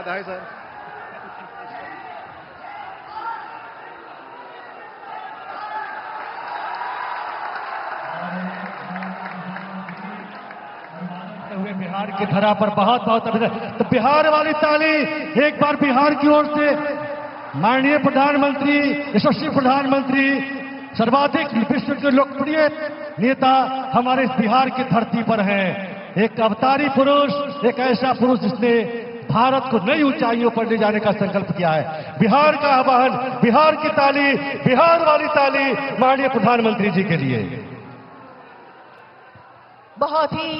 बधाई, सर। बिहार की धरा पर बहुत बहुत अभिनंदन। तो बिहार वाली ताली एक बार बिहार की ओर से माननीय प्रधानमंत्री, यशस्वी प्रधानमंत्री, सर्वाधिक विश्व के लोकप्रिय नेता हमारे इस बिहार की धरती पर हैं। एक अवतारी पुरुष, एक ऐसा पुरुष जिसने भारत को नई ऊंचाइयों पर ले जाने का संकल्प किया है। बिहार का आह्वान बिहार की ताली, बिहार वाली ताली माननीय प्रधानमंत्री जी के लिए। बहुत ही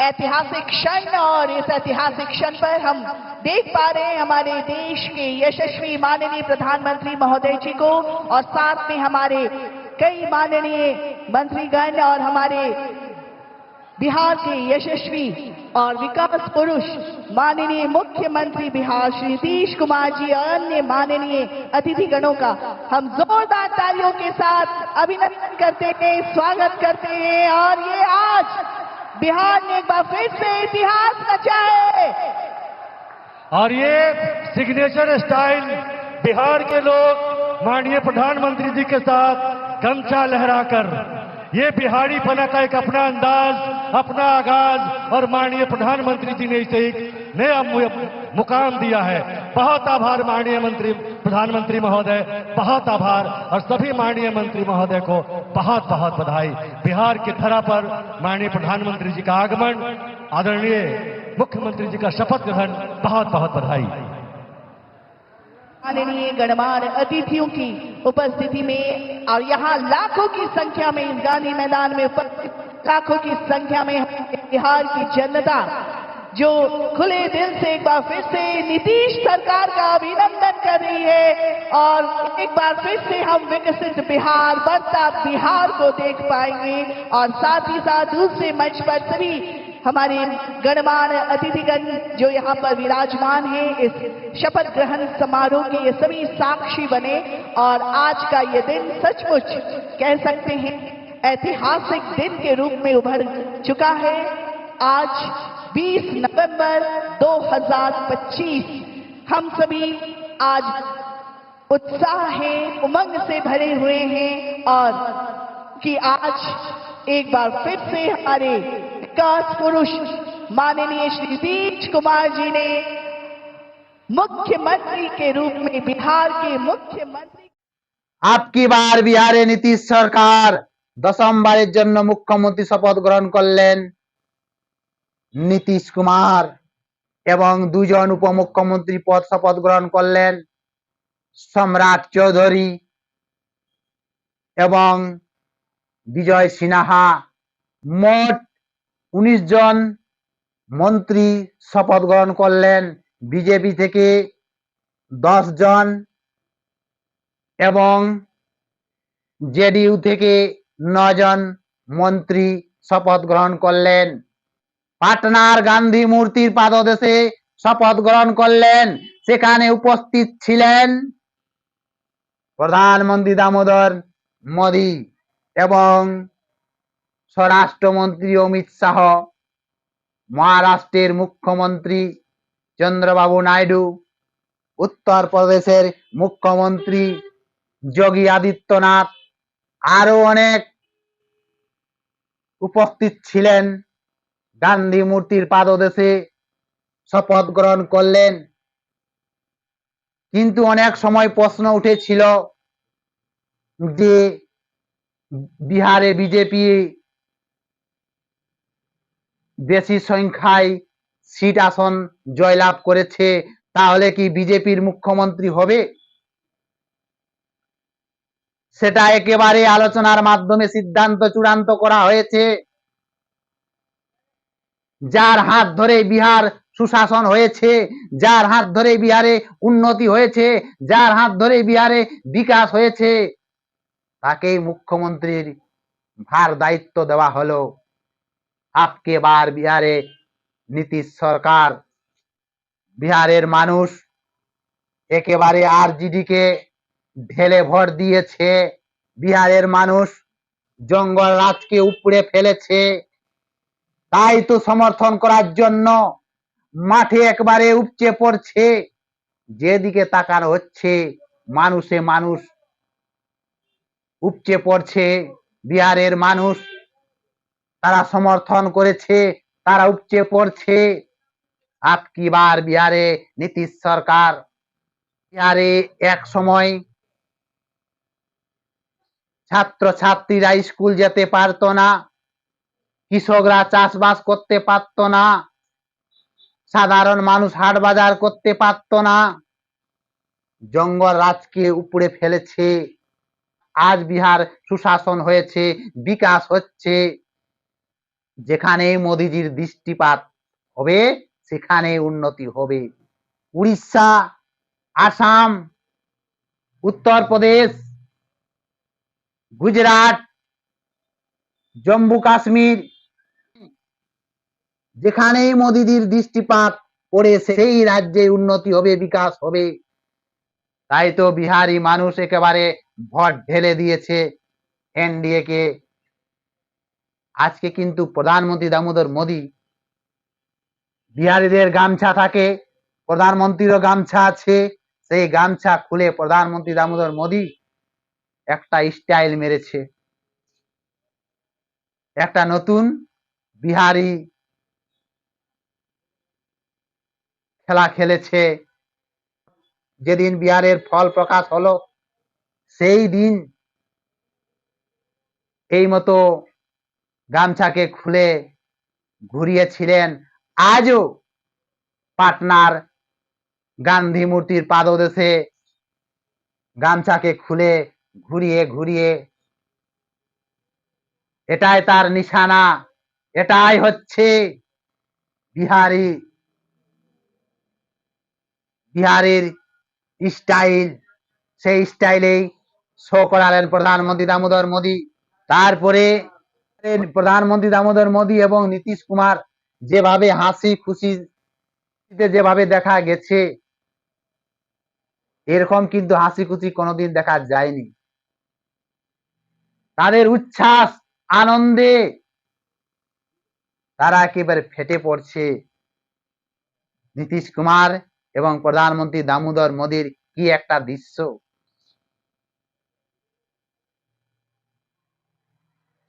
ऐतिहासिक क्षण और इस ऐतिहासिक क्षण पर हम देख पा रहे हैं हमारे देश के यशस्वी माननीय प्रधानमंत्री महोदय जी को और साथ में हमारे कई माननीय मंत्रीगण और हमारे बिहार के यशस्वी और विकास पुरुष माननीय मुख्यमंत्री बिहार श्री नीतीश कुमार जी और अन्य माननीय अतिथिगणों का हम जोरदार तालियों के साथ अभिनंदन करते हैं, स्वागत करते हैं और ये आज बिहार ने एक बार फिर से इतिहास रचा है। और ये सिग्नेचर स्टाइल बिहार के लोग माननीय प्रधानमंत्री जी के साथ गमछा लहराकर, ये बिहारी पना का एक अपना अंदाज अपना आगाज़ और माननीय प्रधानमंत्री जी ने इसे एक नया मुकाम दिया है। बहुत आभार माननीय मंत्री, प्रधानमंत्री महोदय। बहुत आभार। और सभी माननीय मंत्री महोदय को बहुत बहुत बधाई। बिहार की धरा पर माननीय प्रधानमंत्री जी का आगमन, आदरणीय मुख्यमंत्री जी का शपथ ग्रहण, बहुत बहुत बधाई। माननीय गणमान्य अतिथियों की उपस्थिति में और यहाँ लाखों की संख्या में इस गांधी मैदान में उपस्थित लाखों की संख्या में बिहार की जनता, जो खुले दिल से एक बार फिर से नीतीश सरकार का अभिनंदन कर रही है, और एक बार फिर से हम विकसित बिहार बनता बिहार को देख पाएँगे, और साथ ही साथ दूसरे मंच पर सभी हमारे गणमान्य अतिथिगण जो यहाँ पर विराजमान हैं, इस शपथ ग्रहण समारोह के ये सभी साक्षी बने, और आज का ये दिन सचमुच कह सकते हैं ऐतिहासिक दिन के रूप में उभर चुका है। आज 20 नवंबर 2025 हम सभी आज उत्साह है, उमंग से भरे हुए हैं और कि आज एक बार फिर से हमारे विकास पुरुष माननीय श्री नीतीश कुमार जी ने मुख्यमंत्री के रूप में बिहार के मुख्यमंत्री आपकी बार बिहार नीतीश सरकार দশমবারের জন্য মুখ্যমন্ত্রী শপথ গ্রহণ করলেন নীতিশ কুমার এবং দুজন উপমুখ্যমন্ত্রী পদ শপথ গ্রহণ করলেন সম্রাট চৌধুরী এবং বিজয় সিনহা। মোট উনিশ জন মন্ত্রী শপথ গ্রহণ করলেন। বিজেপি থেকে দশ জন এবং জেডিইউ থেকে নজন মন্ত্রী শপথ গ্রহণ করলেন। পাটনার গান্ধী মূর্তির পাদদেশে শপথ গ্রহণ করলেন। সেখানে উপস্থিত ছিলেন প্রধানমন্ত্রী দামোদর মোদি এবং স্বরাষ্ট্রমন্ত্রী অমিত শাহ, মহারাষ্ট্রের মুখ্যমন্ত্রী চন্দ্রবাবু নাইডু, উত্তরপ্রদেশের মুখ্যমন্ত্রী যোগী আদিত্যনাথ আরও অনেক উপস্থিত ছিলেন। গান্ধী মূর্তির পাদদেশে শপথ গ্রহণ করলেন। কিন্তু অনেক সময় প্রশ্ন উঠেছিল যে, বিহারে বিজেপি বেশি সংখ্যায় সিট আসন জয়লাভ করেছে, তাহলে কি বিজেপির মুখ্যমন্ত্রী হবে? সেটা একেবারে আলোচনার মাধ্যমে সিদ্ধান্ত চূড়ান্ত করা হয়েছে। যার হাত ধরে বিহার সুশাসন হয়েছে, যার হাত ধরে বিহারে উন্নতি হয়েছে, যার হাত ধরে বিহারে বিকাশ হয়েছে, তাকেই মুখ্যমন্ত্রীর ভার দায়িত্ব দেওয়া হলো। আপকে বার বিহারে নীতিশ সরকার। বিহারের মানুষ একেবারে আরজিডি কে ঢেলে ভর দিয়েছে। বিহারের মানুষ জঙ্গল রাজকে উপড়ে ফেলেছে। তাই তো সমর্থন করার জন্য মাঠে একবারে উপচে পড়ছে। যেদিকে তাকানো হচ্ছে, মানুষে মানুষ উপচে পড়ছে। বিহারের মানুষ তারা সমর্থন করেছে, তারা উপচে পড়ছে। আপকি বার বিহারে নীতিশ সরকার? বিহারে এক সময় ছাত্র ছাত্রীরা স্কুল যেতে পারতো না। কৃষকরা চাষবাস করতে পারতো না। সাধারণ মানুষ হাট বাজার করতে পারতো না। জঙ্গল রাজকে উপড়ে ফেলেছে। আজ বিহার সুশাসন হয়েছে, বিকাশ হচ্ছে। যেখানে মোদিজির দৃষ্টিপাত হবে, সেখানে উন্নতি হবে। উড়িষ্যা, আসাম, উত্তরপ্রদেশ গুজরাট, জম্মু, কাশ্মীর, যেখানেই মোদিজির দৃষ্টিপাত পড়েছে সেই রাজ্যে উন্নতি হবে, বিকাশ হবে। তাই তো বিহারি মানুষ একেবারে ভোট ঢেলে দিয়েছে এনডিএ কে আজকে কিন্তু প্রধানমন্ত্রী দামোদর মোদি বিহারিদের গামছা থাকে, প্রধানমন্ত্রীরও গামছা আছে। সেই গামছা খুলে প্রধানমন্ত্রী দামোদর মোদি একটা স্টাইল মেরেছে। একটা নতুন বিহারি খেলা খেলেছে। যেদিন বিহারের ফল প্রকাশ হলো, সেই দিন এই মতো গামছাকে খুলে ঘুরিয়েছিলেন। আজও পাটনার গান্ধী মূর্তির পাদদেশে গামছাকে খুলে ঘুরিয়ে ঘুরিয়ে। এটাই তার নিশানা, এটাই হচ্ছে বিহারি। বিহারের স্টাইল সেই স্টাইলেই শো করালেন প্রধানমন্ত্রী দামোদর মোদী। তারপরে প্রধানমন্ত্রী দামোদর মোদী এবং নীতিশ কুমার যেভাবে হাসি খুশি যেভাবে দেখা গেছে, এরকম কিন্তু হাসি খুশি কোনোদিন দেখা যায়নি। তাদের উচ্ছ্বাস, আনন্দে। তারা একেবারে ফেটে পড়ছে। নীতিশ কুমার এবং প্রধানমন্ত্রী দামোদর মোদীর কি একটা দৃশ্য।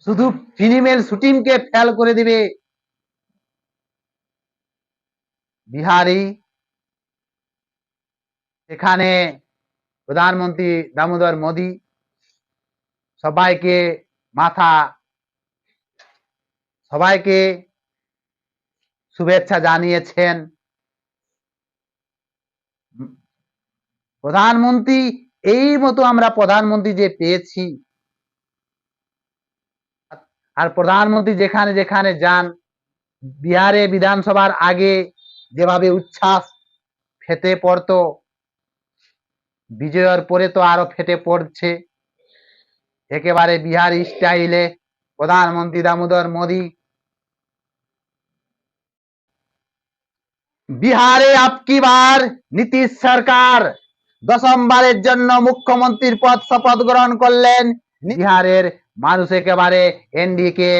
শুধু ফিল্মের শুটিংকে ফেল করে দিবে। বিহারি এখানে প্রধানমন্ত্রী দামোদর মোদী সবাইকে মাথা, সবাইকে শুভেচ্ছা জানিয়েছেন। প্রধানমন্ত্রী, এই মতো আমরা প্রধানমন্ত্রী যে পেয়েছি, আর প্রধানমন্ত্রী যেখানে যেখানে যান, বিহারে বিধানসভার আগে যেভাবে উচ্ছ্বাস ফেটে পড়তো, বিজয়ের পরে তো আরও ফেটে পড়ছে। একেবারে বিহার স্টাইলে প্রধানমন্ত্রী দামোদর মোদী। বিহারে আপকি বার? নীতিশ সরকার দশমবারের জন্য মুখ্যমন্ত্রীর পদ শপথ গ্রহণ করলেন। বিহারের মানুষ একেবারে এনডি কে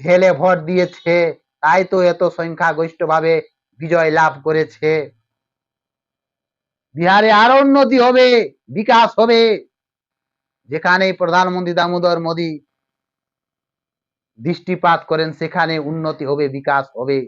ঢেলে ভোট দিয়েছে। তাই তো এত সংখ্যাগরিষ্ঠ ভাবে বিজয় লাভ করেছে। বিহারে আরও উন্নতি হবে, বিকাশ হবে। যেখানে প্রধানমন্ত্রী দামোদর মোদী দৃষ্টিপাত করেন সেখানে উন্নতি হবে বিকাশ হবে।